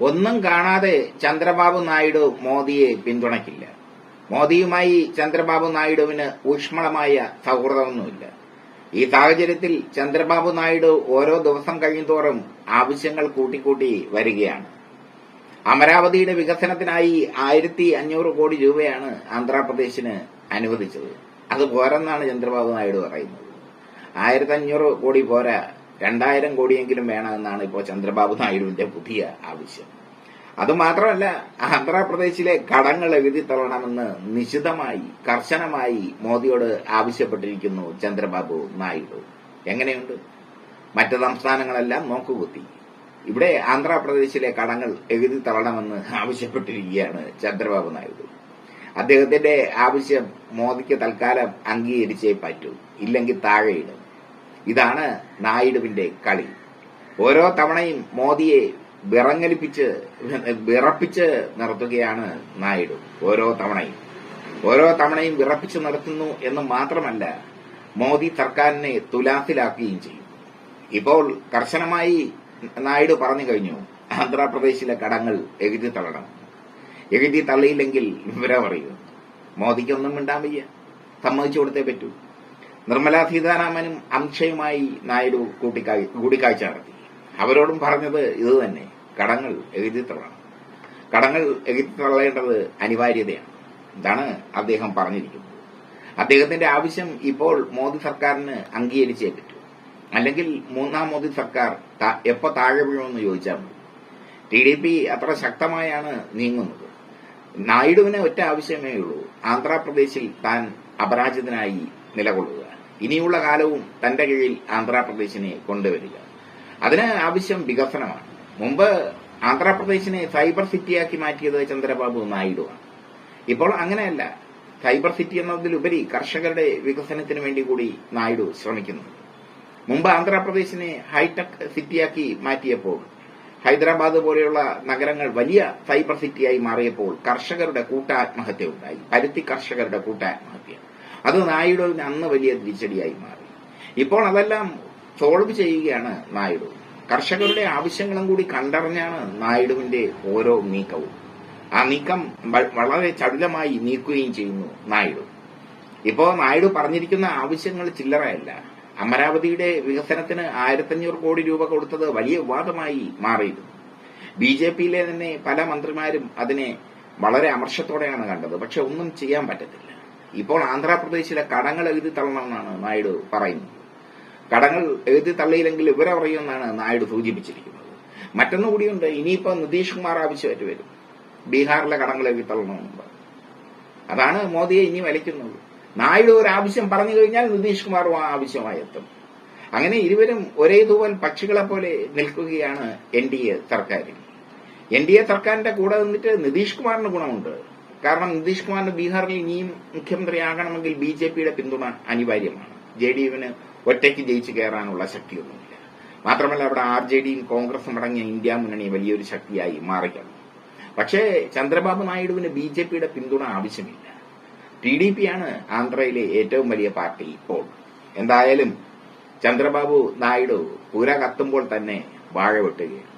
ഒന്നും കാണാതെ ചന്ദ്രബാബു നായിഡു മോദിയെ പിന്തുണയ്ക്കില്ല. മോദിയുമായി ചന്ദ്രബാബു നായിഡുവിന് ഊഷ്മളമായ സൗഹൃദമൊന്നുമില്ല. ഈ സാഹചര്യത്തിൽ ചന്ദ്രബാബു നായിഡു ഓരോ ദിവസം കഴിയുന്തോറും ആവശ്യങ്ങൾ കൂട്ടിക്കൂട്ടി വരികയാണ്. അമരാവതിയുടെ വികസനത്തിനായി ആയിരത്തി അഞ്ഞൂറ് കോടി രൂപയാണ് ആന്ധ്രാപ്രദേശിന് അനുവദിച്ചത്. അത് പോരെന്നാണ് ചന്ദ്രബാബു നായിഡു പറയുന്നത്. ആയിരത്തി അഞ്ഞൂറ് കോടി പോരാ. രണ്ടായിരം കോടിയെങ്കിലും വേണമെന്നാണ് ഇപ്പോൾ ചന്ദ്രബാബു നായിഡുവിന്റെ പുതിയ ആവശ്യം. അതുമാത്രമല്ല ആന്ധ്രാപ്രദേശിലെ കടങ്ങൾ എഴുതി തള്ളണമെന്ന് നിശിതമായി കർശനമായി മോദിയോട് ആവശ്യപ്പെട്ടിരിക്കുന്നു ചന്ദ്രബാബു നായിഡു. എങ്ങനെയുണ്ട്? മറ്റ് സംസ്ഥാനങ്ങളെല്ലാം നോക്കുകുത്തി. ഇവിടെ ആന്ധ്രാപ്രദേശിലെ കടങ്ങൾ എഴുതി തള്ളണമെന്ന് ആവശ്യപ്പെട്ടിരിക്കുകയാണ് ചന്ദ്രബാബു നായിഡു. അദ്ദേഹത്തിന്റെ ആവശ്യം മോദിക്ക് തൽക്കാലം അംഗീകരിച്ചേ പറ്റൂ. ഇല്ലെങ്കിൽ താഴെയിടും ഇതാണ് നായിഡുവിന്റെ കളി. ഓരോ തവണയും മോദിയെ വിറങ്ങലിപ്പിച്ച് വിറപ്പിച്ച് നിർത്തുകയാണ് നായിഡു ഓരോ തവണയും. ഓരോ തവണയും വിറപ്പിച്ച് നിർത്തുന്നു എന്ന് മാത്രമല്ല മോദി സർക്കാരിനെ തുലാസിലാക്കുകയും ചെയ്യും. ഇപ്പോൾ കർശനമായി നായിഡു പറഞ്ഞു കഴിഞ്ഞു ആന്ധ്രാപ്രദേശിലെ കടങ്ങൾ എഴുതി തള്ളണം. എഴുതി തള്ളിയില്ലെങ്കിൽ വിവരം അറിയുന്നു മോദിക്കൊന്നും മിണ്ടാൻ വയ്യ. സമ്മതിച്ചു കൊടുത്തേ പറ്റൂ. നിർമ്മലാ സീതാരാമനും അംശയുമായി നായിഡു കൂടിക്കാഴ്ച നടത്തി. അവരോടും പറഞ്ഞത് ഇത് തന്നെ. കടങ്ങൾ എഴുതി തള്ളണം കടങ്ങൾ എഴുതി തള്ളേണ്ടത് അനിവാര്യതയാണ്. ഇതാണ് അദ്ദേഹം പറഞ്ഞിരിക്കുന്നത്. അദ്ദേഹത്തിന്റെ ആവശ്യം ഇപ്പോൾ മോദി സർക്കാരിന് അംഗീകരിച്ചേ പറ്റൂ. അല്ലെങ്കിൽ മൂന്നാം മോദി സർക്കാർ എപ്പോ താഴെ വീഴുമെന്ന് ചോദിച്ചാൽ മതി. ടി ഡി പി അത്ര ശക്തമായാണ് നീങ്ങുന്നത്. നായിഡുവിന് ഒറ്റ ആവശ്യമേ ഉള്ളൂ. ആന്ധ്രാപ്രദേശിൽ താൻ അപരാജിതനായി നിലകൊള്ളുക. ഇനിയുള്ള കാലവും തന്റെ കീഴിൽ ആന്ധ്രാപ്രദേശിനെ കൊണ്ടുവരിക. അതിന് ആവശ്യം വികസനമാണ്. മുമ്പ് ആന്ധ്രാപ്രദേശിനെ സൈബർ സിറ്റിയാക്കി മാറ്റിയത് ചന്ദ്രബാബു നായിഡുവാണ് ഇപ്പോൾ അങ്ങനെയല്ല. സൈബർ സിറ്റി എന്നതിലുപരി കർഷകരുടെ വികസനത്തിന് വേണ്ടി കൂടി നായിഡു ശ്രമിക്കുന്നു. മുമ്പ് ആന്ധ്രാപ്രദേശിനെ ഹൈടെക് സിറ്റിയാക്കി മാറ്റിയപ്പോൾ ഹൈദരാബാദ് പോലെയുള്ള നഗരങ്ങൾ വലിയ സൈബർ സിറ്റിയായി മാറിയപ്പോൾ കർഷകരുടെ കൂട്ടാത്മഹത്യ ഉണ്ടായി പരുത്തി കർഷകരുടെ കൂട്ടാത്മഹത്യ. അത് നായിഡുവിന് അന്ന് വലിയ തിരിച്ചടിയായി മാറി. ഇപ്പോൾ അതെല്ലാം സോൾവ് ചെയ്യുകയാണ് നായിഡു. കർഷകരുടെ ആവശ്യങ്ങളും കൂടി കണ്ടറിഞ്ഞാണ് നായിഡുവിന്റെ ഓരോ നീക്കവും. ആ നീക്കം വളരെ ചടുലമായി നീക്കുകയും ചെയ്യുന്നു നായിഡു. ഇപ്പോ നായിഡു പറഞ്ഞിരിക്കുന്ന ആവശ്യങ്ങൾ ചില്ലറയല്ല. അമരാവതിയുടെ വികസനത്തിന് ആയിരത്തഞ്ഞൂറ് കോടി രൂപ കൊടുത്തത് വലിയ വിവാദമായി മാറിയിരുന്നു. ബി ജെ പിയിലെ തന്നെ പല മന്ത്രിമാരും അതിനെ വളരെ അമർഷത്തോടെയാണ് കണ്ടത്. പക്ഷെ ഒന്നും ചെയ്യാൻ പറ്റത്തില്ല. ഇപ്പോൾ ആന്ധ്രാപ്രദേശിലെ കടങ്ങൾ എഴുതി തള്ളണമെന്നാണ് നായിഡു പറയുന്നത്. കടങ്ങൾ എഴുതി തള്ളിയില്ലെങ്കിൽ ഇവരെ പറയുമെന്നാണ് നായിഡു സൂചിപ്പിച്ചിരിക്കുന്നത്. മറ്റൊന്നു കൂടിയുണ്ട് ഇനിയിപ്പോ നിതീഷ് കുമാർ ആവശ്യമായിട്ട് വരും. ബീഹാറിലെ കടങ്ങൾ എഴുതി തള്ളണമെന്നുണ്ട് അതാണ് മോദിയെ ഇനി വലിക്കുന്നത്. നായിഡു ഒരു ആവശ്യം പറഞ്ഞു കഴിഞ്ഞാൽ നിതീഷ് കുമാറും ആ ആവശ്യമായി എത്തും. അങ്ങനെ ഇരുവരും ഒരേ തൂവൽ പക്ഷികളെ പോലെ നിൽക്കുകയാണ് എൻ ഡി എ സർക്കാരിൽ. എൻ ഡി എ സർക്കാരിന്റെ കൂടെ നിന്നിട്ട് നിതീഷ് കുമാറിന് ഗുണമുണ്ട്. കാരണം നിതീഷ് കുമാറിന് ബീഹാറിൽ ഇനിയും മുഖ്യമന്ത്രിയാകണമെങ്കിൽ ബി ജെ പിയുടെ പിന്തുണ അനിവാര്യമാണ്. ജെ ഡി യുവിന് ഒറ്റയ്ക്ക് ജയിച്ചു കയറാനുള്ള ശക്തിയൊന്നുമില്ല. മാത്രമല്ല അവിടെ ആർ ജെ ഡിയും കോൺഗ്രസും അടങ്ങിയ ഇന്ത്യ മുന്നണി വലിയൊരു ശക്തിയായി മാറിക്കഴിഞ്ഞു. പക്ഷേ ചന്ദ്രബാബു നായിഡുവിന് ബി ജെ പിയുടെ പിന്തുണ ആവശ്യമില്ല. ടി ഡി പി ആണ് ആന്ധ്രയിലെ ഏറ്റവും വലിയ പാർട്ടി ഇപ്പോൾ. എന്തായാലും ചന്ദ്രബാബു നായിഡു പുര കത്തുമ്പോൾ തന്നെ വാഴ വെട്ടുകയാണ്.